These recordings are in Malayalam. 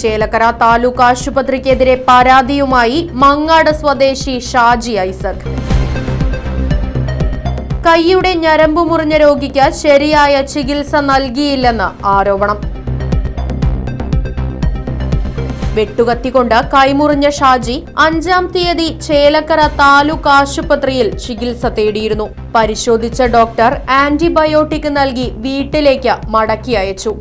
ചേലക്കര താലൂക്ക് ആശുപത്രിക്കെതിരെ പരാതിയുമായി മങ്ങാട് സ്വദേശി ഷാജി ഐസക്. കൈയുടെ ഞരമ്പ് മുറിഞ്ഞ രോഗിക്ക് ശരിയായ ചികിത്സ നൽകിയില്ലെന്ന് ആരോപണം. വെട്ടുകത്തിക്കൊണ്ട് കൈമുറിഞ്ഞ ഷാജി അഞ്ചാം തീയതി ചേലക്കര താലൂക്ക് ആശുപത്രിയിൽ ചികിത്സ തേടിയിരുന്നു. പരിശോധിച്ച ഡോക്ടർ ആന്റിബയോട്ടിക് നൽകി വീട്ടിലേക്ക് മടക്കി അയച്ചു.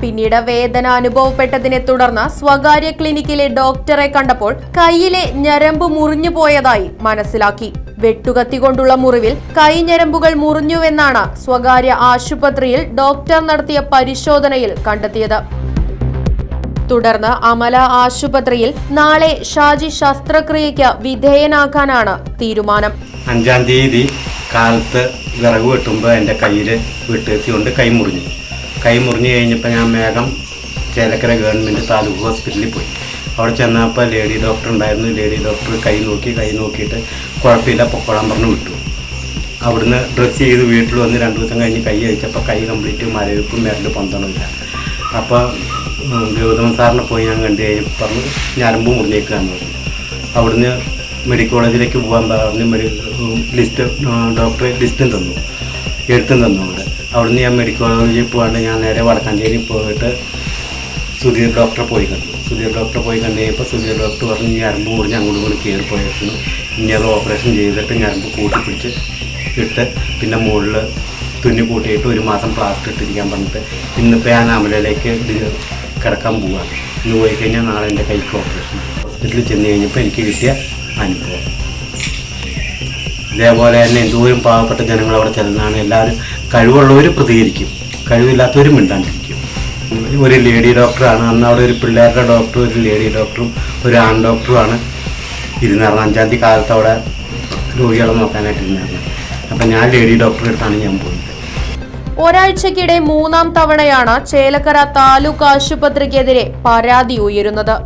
പിന്നീട് വേദന അനുഭവപ്പെട്ടതിനെ തുടർന്ന് സ്വകാര്യ ക്ലിനിക്കിലെ ഡോക്ടറെ കണ്ടപ്പോൾ കൈയിലെ ഞരമ്പ് മുറിഞ്ഞു പോയതായി മനസ്സിലാക്കി. വെട്ടുകത്തി കൊണ്ടുള്ള മുറിവിൽ കൈ ഞരമ്പുകൾ മുറിഞ്ഞുവെന്നാണ് സ്വകാര്യ ആശുപത്രിയിൽ ഡോക്ടർ നടത്തിയ പരിശോധനയിൽ കണ്ടെത്തിയത്. തുടർന്ന് അമല ആശുപത്രിയിൽ നാളെ ഷാജി ശസ്ത്രക്രിയയ്ക്ക് വിധേയനാക്കാനാണ് തീരുമാനം. അഞ്ചാം തീയതി കാലത്ത് വിറക് വെട്ടുമ്പോൾ എന്റെ കയ്യിൽ വെട്ടുകത്തി കൊണ്ട് കൈ മുറിഞ്ഞു. കൈ മുറിഞ്ഞു കഴിഞ്ഞപ്പോൾ ഞാൻ വേഗം ചേലക്കര ഗവൺമെന്റ് താലൂക്ക് ഹോസ്പിറ്റലിൽ പോയി. അവിടെ ചെന്നപ്പോൾ ലേഡി ഡോക്ടർ ഉണ്ടായിരുന്നു. ലേഡി ഡോക്ടർ കൈ നോക്കി കൈ നോക്കിയിട്ട് കുഴപ്പമില്ല പൊക്കോളാൻ പറഞ്ഞു വിട്ടു. അവിടുന്ന് ഡ്രസ്സ് ചെയ്ത് വീട്ടിൽ വന്ന് രണ്ട് ദിവസം കഴിഞ്ഞ് കൈ അയച്ചപ്പോൾ കൈ കംപ്ലീറ്റ് മരവിപ്പും വിരൽ പൊന്തണമില്ല അപ്പോൾ ഗൗതമൻ സാറിനെ പോയി ഞാൻ കണ്ടു കഴിഞ്ഞപ്പോൾ പറഞ്ഞു ഞരമ്പ് മുറിഞ്ഞേക്കാന്ന് പറഞ്ഞു. അവിടുന്ന് മെഡിക്കൽ കോളേജിലേക്ക് പോകാൻ പറഞ്ഞ് മെഡി ലിസ്റ്റ് ഡോക്ടറെ ലിസ്റ്റും തന്നു. എഴുത്തും തന്നു അവിടെ. അവിടുന്ന് ഞാൻ മെഡിക്കൽ കോളേജിൽ പോകാണ്ട് ഞാൻ നേരെ വടക്കാഞ്ചേരി പോയിട്ട് സുധീർ ഡോക്ടറെ പോയി കണ്ടു. സുധീർ ഡോക്ടറെ പോയി കണ്ടു കഴിഞ്ഞപ്പോൾ സുധീർ ഡോക്ടർ പറഞ്ഞ് ഞരമ്പ് മുറിഞ്ഞ് അങ്ങോട്ട് കൂടി കയറി പോയിരുന്നു ഇനി അത് ഓപ്പറേഷൻ ചെയ്തിട്ട് ഞരമ്പ് കൂട്ടി പിടിച്ച് ഇട്ട് പിന്നെ മുകളിൽ തുന്നി കൂട്ടിയിട്ട് ഒരു മാസം പ്ലാസ്റ്റർ ഇട്ടിരിക്കാൻ പറഞ്ഞിട്ട് ഇന്നിപ്പോൾ ഞാൻ അമലയിലേക്ക് കിടക്കാൻ പോവുകയാണ് ഇന്ന് പോയി കഴിഞ്ഞാൽ നാളെ എന്റെ കൈക്ക് ഓപ്പറേഷൻ ഹോസ്പിറ്റലിൽ ചെന്ന് കഴിഞ്ഞപ്പോൾ എനിക്ക് കിട്ടിയ അനുഭവം. ഇതേപോലെ തന്നെ എന്തോരം പാവപ്പെട്ട ജനങ്ങൾ അവിടെ ചെല്ലുന്നതാണ് എല്ലാവരും കഴിവുള്ളവർ പ്രതികരിക്കും. കഴിവില്ലാത്തവർ മിണ്ടാണ്ടിരിക്കും. ഒരു ലേഡി ഡോക്ടറാണ്. അന്ന് അവിടെ ഒരു പിള്ളേരുടെ ഡോക്ടറും ഒരു ലേഡി ഡോക്ടറും ഒരു ആൺ ഡോക്ടറുമാണ്. ഇരുന്നായിരുന്നു അഞ്ചാം തീയതി കാലത്ത് അവിടെ രോഗികളെ നോക്കാനായിട്ട് ഇരുന്നായിരുന്നു അപ്പം ഞാൻ ലേഡി ഡോക്ടറെ അടുത്താണ് ഞാൻ പോയത്. ഒരാഴ്ചക്കിടെ മൂന്നാം തവണയാണ് ചേലക്കര താലൂക്ക് ആശുപത്രിക്കെതിരെ പരാതി ഉയരുന്നത്.